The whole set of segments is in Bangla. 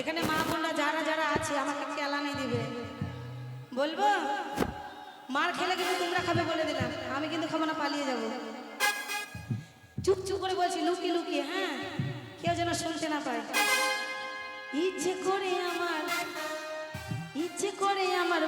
এখানে মা বোনরা যারা যারা আছে, আমাকে কেলানি দিবে। বলব? মার খেলে কিন্তু তোমরা খাবে বলে দিলাম। আমি কিন্তু খাব না, পালিয়ে যাব। চুপ চুপ করে বলছি লুকিয়ে লুকিয়ে হ্যাঁ? কেউ যেন শুনতে না পায়। ইচ্ছে করে আমার, ইচ্ছে করে আমার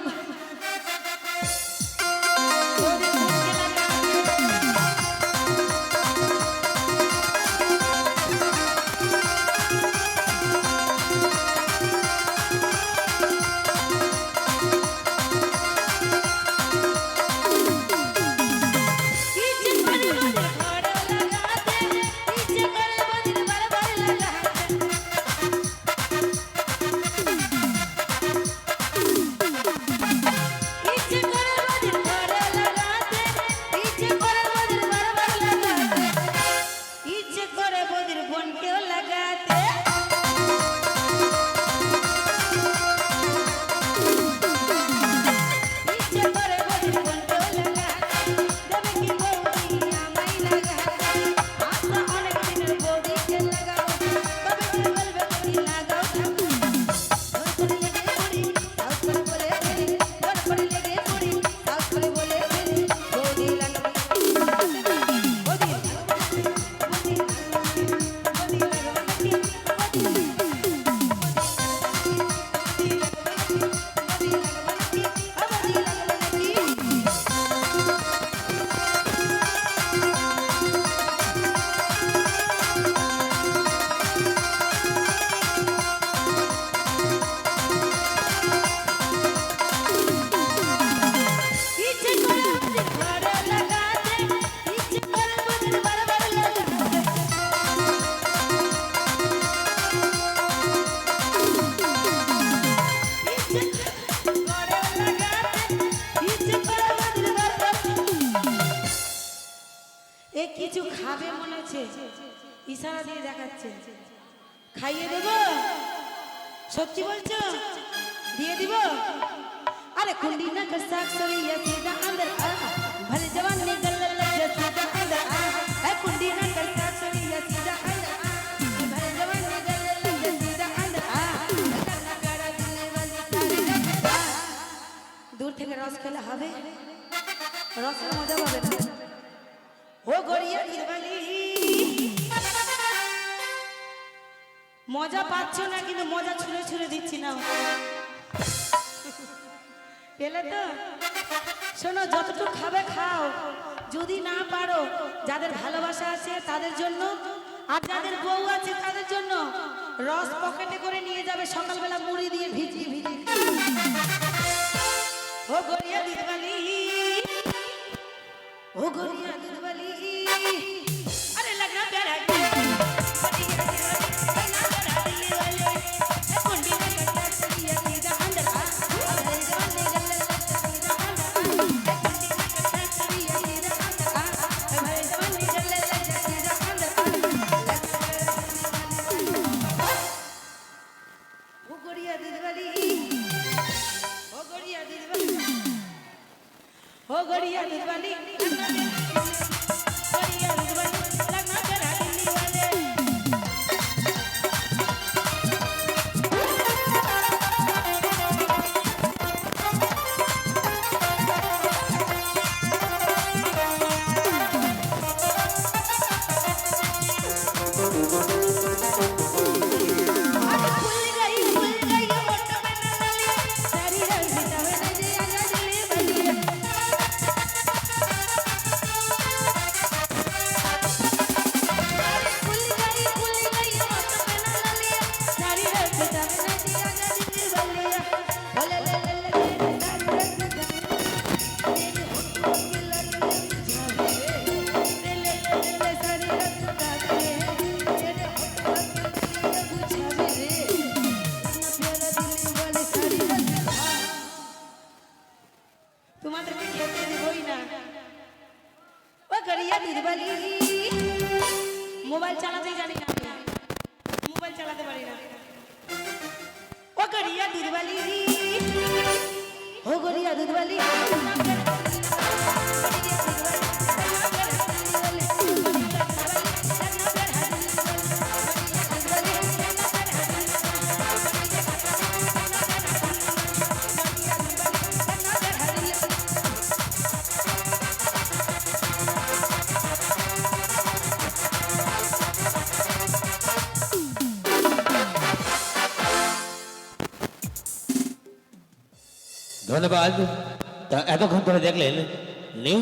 খাবে মনে হচ্ছে, ইশারা দিয়ে দেখাচ্ছে। খাইয়ে দেব? সত্যি বলছো? দিয়ে দিব? আরে কুন্ডি না কর সাক সরিয়া দা আন্দর আ। ভর জওয়ান নে গল লজ্জা সিধা আন্দর আ। এ কুন্ডি না কর সাক সরিয়া সিধা আন্দর আ। ভর জওয়ান আন্দর না কারা দিলে বালি কারে দূর থেকে রস খেলে হবে। রসের মজা পাবে না? মজা পাচ্ছ না, কিন্তু মজা ছুঁড়ে ছুঁড়ে দিচ্ছি না। পেলে তো? শোনো, যতটুকু খাবে খাও। যদি না পারো, যাদের ভালোবাসা আছে তাদের জন্য, আর যাদের বউ আছে তাদের জন্য, রস পকেটে করে নিয়ে যাবে সকালবেলা মুড়ি দিয়ে ভিজিয়ে ভিজিয়ে। ও গড়িয়া দিদবালি ও গড়িয়া দিদবালি ಬಲಿ ধন্যবাদ তা এতক্ষণ ধরে দেখলেন নিউ